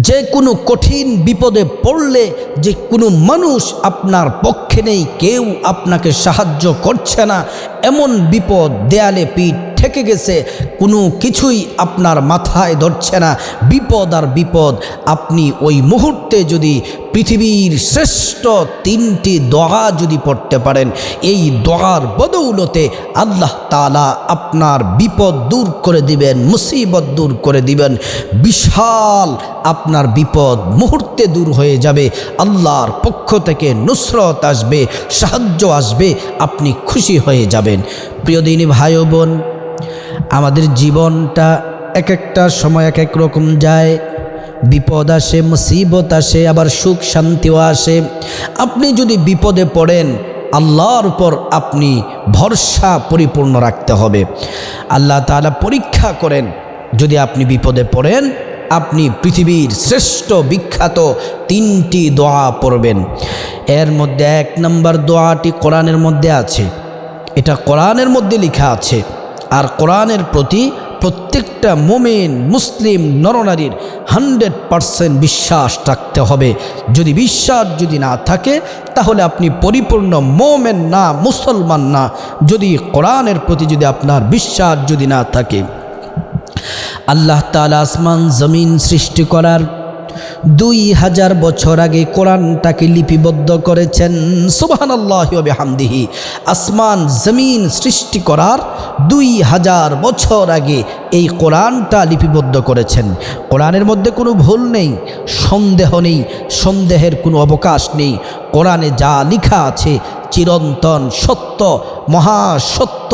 যে কোনো কঠিন বিপদে পড়লে, যে কোনো মানুষ আপনার পক্ষে নেই, কেউ আপনাকে সাহায্য করছে না। এমন বিপদ দেয়ালে পিঠ ঠেকে গেছে, কোনো কিছুই আপনার মাথায় ধরছে না। বিপদ আর বিপদ, আপনি ওই মুহূর্তে যদি পৃথিবীর শ্রেষ্ঠ তিনটি দোয়া যদি পড়তে পারেন, এই দোয়ার বদৌলতে আল্লাহ তালা আপনার বিপদ দূর করে দিবেন, মুসিবত দূর করে দিবেন। বিশাল আপনার বিপদ মুহূর্তে দূর হয়ে যাবে, আল্লাহর পক্ষ থেকে নুসরত আসবে, সাহায্য আসবে, আপনি খুশি হয়ে যাবেন। প্রিয় দিনী ভাই ও বোন, আমাদের জীবনটা এক একটা সময় এক এক রকম যায়। বিপদ আসে, মুসিবত আসে, আবার সুখ শান্তিও আসে। আপনি যদি বিপদে পড়েন, আল্লাহর উপর আপনি ভরসা পরিপূর্ণ রাখতে হবে। আল্লাহ তাআলা পরীক্ষা করেন, যদি আপনি বিপদে পড়েন, আপনি পৃথিবীর শ্রেষ্ঠ বিখ্যাত তিনটি দোয়া পড়বেন। এর মধ্যে এক নম্বর দোয়াটি কোরআনের মধ্যে আছে। এটা কোরআনের মধ্যে লেখা আছে। আর কোরআনের প্রতি প্রত্যেকটা মোমেন, মুসলিম, নরনারীর হান্ড্রেড পারসেন্ট বিশ্বাস রাখতে হবে। যদি বিশ্বাস যদি না থাকে, তাহলে আপনি পরিপূর্ণ মোমেন না, মুসলমান না। যদি কোরআনের প্রতি যদি আপনার বিশ্বাস যদি না থাকে। আল্লাহ তালা আসমান, জমিন সৃষ্টি করার দুই হাজার বছর আগে কোরআনটাকে লিপিবদ্ধ করেছেন। সুবাহান আল্লাহ হামদিহি আসমান, জমিন সৃষ্টি করার দুই হাজার বছর আগে এই কোরআনটা লিপিবদ্ধ করেছেন। কোরআনের মধ্যে কোনো ভুল নেই, সন্দেহ নেই, সন্দেহের কোনো অবকাশ নেই। কোরআনে যা লেখা আছে চিরন্তন সত্য, মহাসত্য,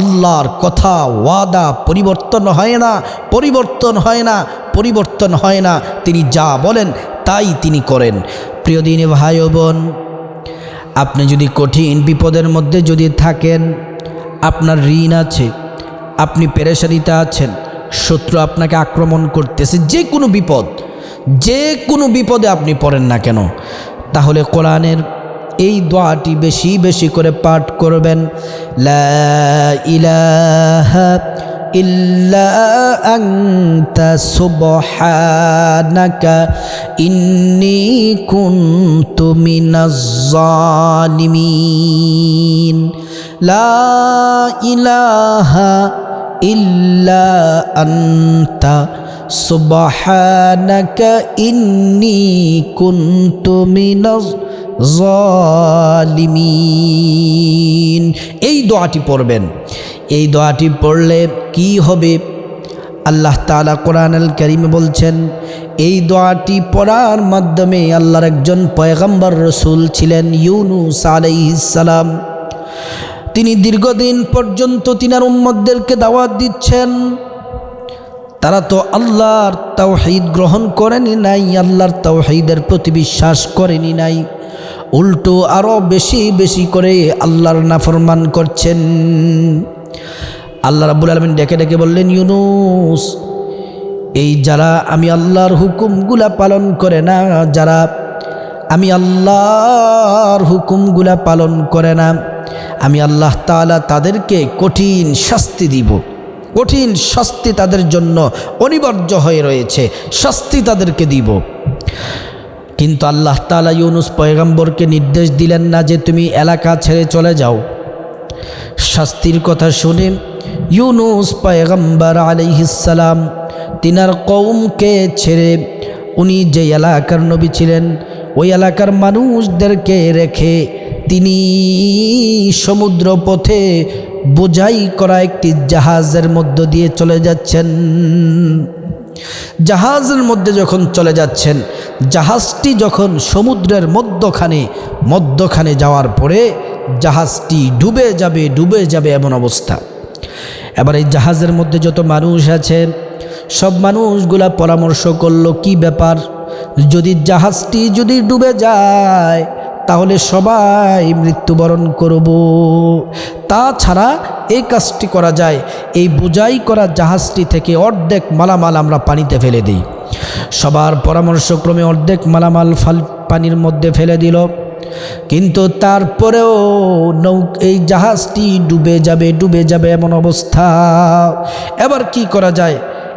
আল্লাহর কথা ওয়াদা পরিবর্তন হয় না, পরিবর্তন হয় না পরিবর্তন হয় না। তিনি যা বলেন, তাই তিনি করেন। প্রিয় দিনে ভাই বোন, আপনি যদি কঠিন বিপদের মধ্যে যদি থাকেন, আপনার ঋণ আছে, আপনি পেরেশানিতে আছেন, শত্রু আপনাকে আক্রমণ করতেছে, যে কোনো বিপদ, যে কোনো বিপদে আপনি পড়েন না কেন, তাহলে কোরআনের এই দোয়াটি বেশি বেশি করে পাঠ করবেন, লা ইলাহা ইল্লা আনতা সুবহানাকা ইন্নী কুনতু মিনাজ জালিমিন। লা ইলাহা ইল্লা আনতা সুবহানাকা ইন্নী কুনতু মিনাজ জালিমিন। এই দোয়াটি পড়বেন। এই দোয়াটি পড়লে কি হবে? আল্লাহ তালা কোরআন আল করিমে বলছেন, এই দোয়াটি পড়ার মাধ্যমে আল্লাহর একজন পয়গম্বর রসুল ছিলেন ইউনুস আলাইসালাম তিনি দীর্ঘদিন পর্যন্ত তিনার উম্মদদেরকে দাওয়াত দিচ্ছেন। তারা তো আল্লাহর তাওহিদ গ্রহণ করেনি নাই, আল্লাহর তাওহিদের প্রতি বিশ্বাস করেনি নাই। উল্টো আরও বেশি বেশি করে আল্লাহর নাফরমান করছেন। আল্লাহ রাবুল আলমিন ডেকে ডেকে বললেন, ইউনুস, এই যারা আমি আল্লাহর হুকুমগুলা পালন করে না, যারা আমি আল্লাহর হুকুমগুলা পালন করে না, আমি আল্লাহ তাআলা তাদেরকে কঠিন শাস্তি দিব। কঠিন শাস্তি তাদের জন্য অনিবার্য হয়ে রয়েছে, শাস্তি তাদেরকে দিব। কিন্তু আল্লাহ তালা ইউনুস পয়গম্বরকে নির্দেশ দিলেন না যে তুমি এলাকা ছেড়ে চলে যাও। শাস্তির কথা শুনে ইউনুস পয়গম্বর আলিহিসাল্লাম তিনার কৌমকে ছেড়ে উনি যে এলাকার নবী ছিলেন, ওই এলাকার মানুষদেরকে রেখে তিনি সমুদ্র পথে বোঝাই করা একটি জাহাজের মধ্য দিয়ে চলে যাচ্ছেন। জাহাজের মধ্যে যখন চলে যাচ্ছেন, জাহাজটি যখন সমুদ্রের মধ্যখানে মধ্যখানে যাওয়ার পরে জাহাজটি ডুবে যাবে ডুবে যাবে এমন অবস্থা। এবার এই জাহাজের মধ্যে যত মানুষ আছে, সব মানুষগুলা পরামর্শ করল, কি ব্যাপার? যদি জাহাজটি যদি ডুবে যায়, তাহলে সবাই মৃত্যুবরণ করব। তাছাড়া এই কাজটি করা যায়। এই বোঝাই করা জাহাজটি থেকে অর্ধেক মালামাল আমরা পানিতে ফেলে দিই। সবার পরামর্শক্রমে অর্ধেক মালামাল ফাল, পানির মধ্যে ফেলে দিল। কিন্তু তারপরেও নৌ এই জাহাজটি ডুবে যাবে ডুবে যাবে এমন অবস্থা। এবার কি করা যায়?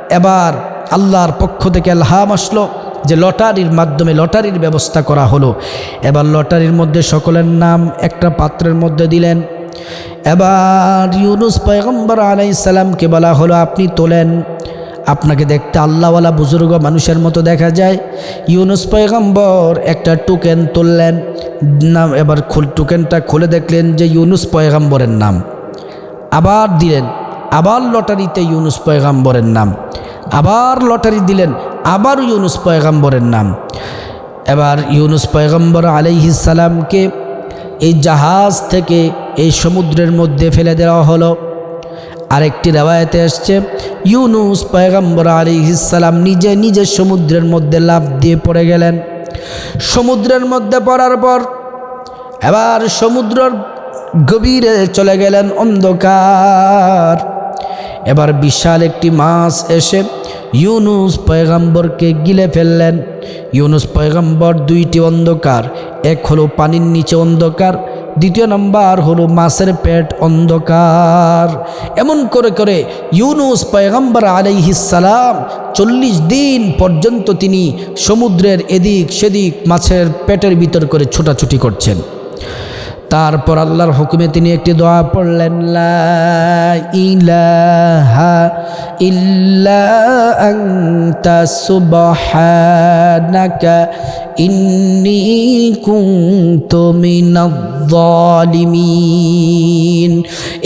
এবার আল্লাহর পক্ষ থেকে আল্লাহাম আসলো যে লটারির মাধ্যমে লটারির ব্যবস্থা করা হলো। এবার লটারির মধ্যে সকলের নাম একটা পাত্রের মধ্যে দিলেন। এবার ইউনুস পয়গম্বর আলাইসাল্লামকে বলা হলো, আপনি তোলেন। আপনাকে দেখতে আল্লাহওয়ালা বুজুর্গ মানুষের মতো দেখা যায়। ইউনুস পয়গম্বর একটা টোকেন তুললেন, নাম এবার টোকেনটা খুলে দেখলেন যে ইউনুস পয়গম্বরের নাম। আবার দিলেন, আবার লটারিতে ইউনুস পয়গাম্বরের নাম। আবার লটারি দিলেন, আবার ইউনুস পয়গাম্বরের নাম। এবার ইউনুস পয়গম্বর আলাইহিসালামকে এই জাহাজ থেকে এই সমুদ্রের মধ্যে ফেলে দেওয়া হলো। আরেকটি রেওয়ায়তে এসছে ইউনুস পয়গম্বর আলিহিসাল্লাম নিজে নিজে সমুদ্রের মধ্যে লাফ দিয়ে পড়ে গেলেন। সমুদ্রের মধ্যে পড়ার পর এবার সমুদ্রের গভীরে চলে গেলেন অন্ধকার। এবার বিশাল একটি মাছ এসে ইউনুস পয়গাম্বরকে গিলে ফেললেন। ইউনুস পয়গাম্বর দুইটি অন্ধকার, এক হলো পানির নিচে অন্ধকার দ্বিতীয় নাম্বার হলো, মাছের পেট অন্ধকার। এমন করে করে ইউনুস পয়গম্বর আলাইহিসালাম চল্লিশ দিন পর্যন্ত তিনি সমুদ্রের এদিক সেদিক মাছের পেটের ভিতর করে ছোটাছুটি করছেন। তারপর আল্লাহর হুকুমে তিনি একটি দোয়া পড়লেন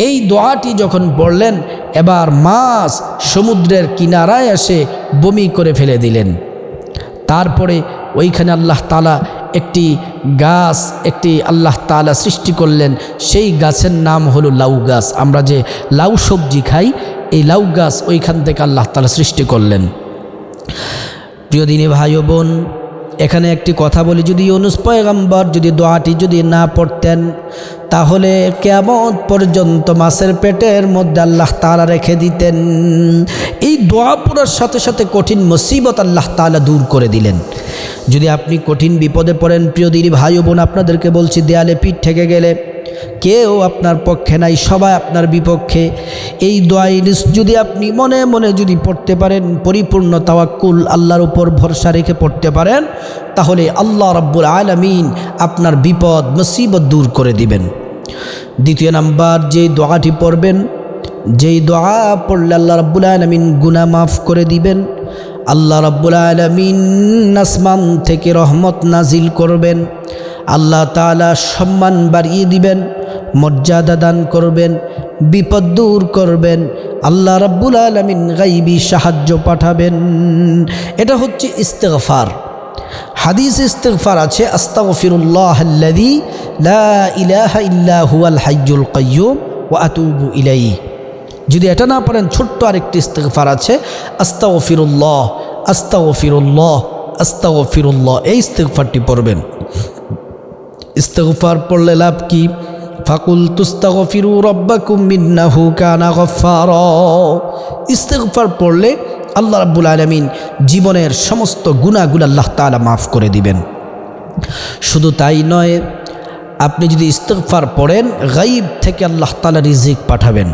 এই দোয়াটি যখন পড়লেন, এবার মাছ সমুদ্রের কিনারায় এসে বমি করে ফেলে দিলেন। তারপরে ওইখানে আল্লাহ তালা একটি গাছ একটি আল্লাহ তালা সৃষ্টি করলেন, সেই গাছের নাম হলো লাউ গাছ। আমরা যে লাউ সবজি খাই, এই লাউ গাছ ওইখান থেকে আল্লাহ তালা সৃষ্টি করলেন। প্রিয় দিনে ভাই বোন এখানে একটি কথা বলি, যদি ইউনুস পয়গাম্বর যদি দোয়াটি যদি না পড়তেন, তাহলে কেমন পর্যন্ত মাছের পেটের মধ্যে আল্লাহ তালা রেখে দিতেন। এই দোয়া পড়ার সাথে সাথে কঠিন মুসিবত আল্লাহ তালা দূর করে দিলেন। যদি আপনি কঠিন বিপদে পড়েন, প্রিয় দিদি ভাই বোন, আপনাদেরকে বলছি, দেয়ালে পিঠ থেকে গেলে কেউ আপনার পক্ষে নাই, সবাই আপনার বিপক্ষে। এই দোয়াইলিস যদি আপনি মনে মনে যদি পড়তে পারেন, পরিপূর্ণ তাওয়াক্কুল, আল্লাহর উপর ভরসা রেখে পড়তে পারেন, তাহলে আল্লাহ রব্বুল আলমিন আপনার বিপদ, মুসিবত দূর করে দিবেন। দ্বিতীয় নাম্বার, যে দোয়াটি পড়বেন, যেই দোয়া পড়লে আল্লাহ রব্বুল আলমিন গুনা মাফ করে দিবেন। আল্লাহ রব্বুল আলমিন আসমান থেকে রহমত নাজিল করবেন। আল্লাহ তালা সম্মান বাড়িয়ে দিবেন, মর্যাদা দান করবেন, বিপদ দূর করবেন, আল্লাহ রব্বুল আলমিন গাইবি সাহায্য পাঠাবেন। এটা হচ্ছে ইস্তেগফার। হাদিস ইস্তেগফার আছে, আস্তাগফিরুল্লাহ আল্লাযী লা ইলাহা ইল্লা যদি এটা না পারেন ছোট্ট আরেকটি ইস্তেগফার আছে, আস্তাগফিরুল্লাহ আস্তাগফিরুল্লাহ আস্তাগফিরুল্লাহ, এই ইস্তেগফারটি পড়বেন। ইস্তেগফার পড়লে লাভ কি? ফাকুল তুস্তাগফিরু রব্বাকুম মিন্নাহু কানা গফফারা। ইস্তেগফার পড়লে আল্লাহ রাব্বুল আলামিন জীবনের সমস্ত গুনাহগুলো আল্লাহ তাআলা মাফ করে দিবেন। শুধু তাই নয়, আপনি যদি ইস্তেগফার পড়েন গাইব থেকে আল্লাহ তাআলা রিজিক পাঠাবেন।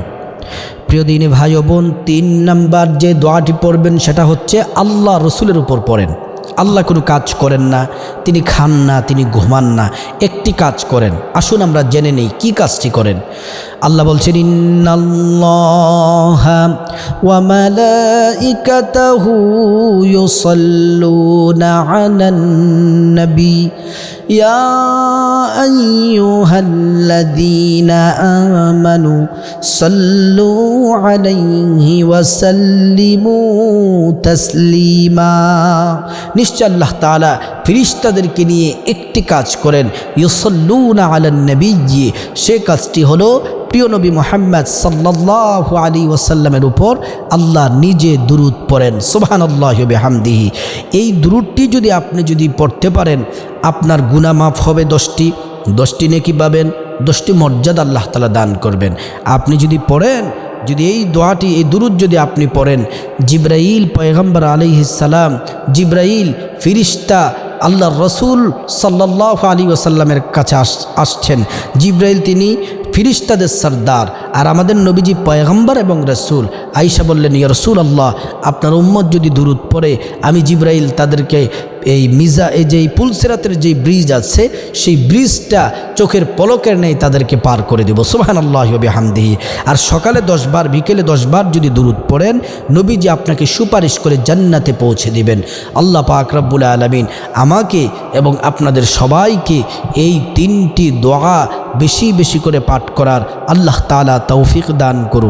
প্রিয় দিনী ভাই বোন, তিন নাম্বার যে দোয়াটি পড়বেন, সেটা হচ্ছে আল্লাহ রসুলের উপর পড়েন। আল্লাহ কোনো কাজ করেন না, তিনি খান না, তিনি ঘুমান না, একটি কাজ করেন। আসুন আমরা জেনে নেই কী কাজটি করেন। আল্লাহ বলছেন, ইন্নাল্লাহ ওয়া মালাইকাতাহু ইউসাল্লুনা আলান নবী। ইয়া আইয়ুহাল্লাযীনা আমানু সাল্লু আলাইহি ওয়া সাল্লিমু তাসলিমা। নিশ্চয় আল্লাহ ফিরিস্তাদেরকে নিয়ে একটি কাজ করেন। ইউসল্লুনা আলান নবী, সে কাজটি হলো প্রিয় নবী মোহাম্মদ সাল্লাহ আলী ওয়াসাল্লামের উপর আল্লাহ নিজে দুরুদ পড়েন। সোহান আল্লাহ হামদিহি এই দুরুদটি যদি আপনি যদি পড়তে পারেন, আপনার গুনা মাফ হবে দশটি। দশটি নেকি পাবেন, দশটি মর্যাদা আল্লাহ তালা দান করবেন। আপনি যদি পড়েন, যদি এই দোয়াটি, এই দুরুদ যদি আপনি পড়েন, জিব্রাইল পয়গম্বর আলিহিসাল্লাম জিব্রাইল ফিরিস্তা আল্লাহ রসুল সাল্লাহ আলী ওসাল্লামের কাছে আস, আসছেন। জিব্রাইল তিনি ফিরিস্তাদের সর্দার আর আমাদের নবীজি পয়গম্বর এবং রসুল। আইসা বললেন, ইয়া রসুল আল্লাহ আপনার উম্মত যদি দূরত পড়ে, আমি জিব্রাইল তাদেরকে এই মিজা, এই যে পুলসেরাতের যে ব্রিজ আছে, সেই ব্রিজটা চোখের পলকের নেই তাদেরকে পার করে দেব। সুবাহান আল্লাহ হামদিহি আর সকালে দশবার বিকেলে দশবার যদি দূরত পড়েন, নবীজি আপনাকে সুপারিশ করে জান্নাতে পৌঁছে দিবেন। আল্লাহ পাক রব্বুল আলমিন আমাকে এবং আপনাদের সবাইকে এই তিনটি দোয়া বেশি বেশি করে পাঠ করার আল্লাহ তালা তৌফিক দান করুন।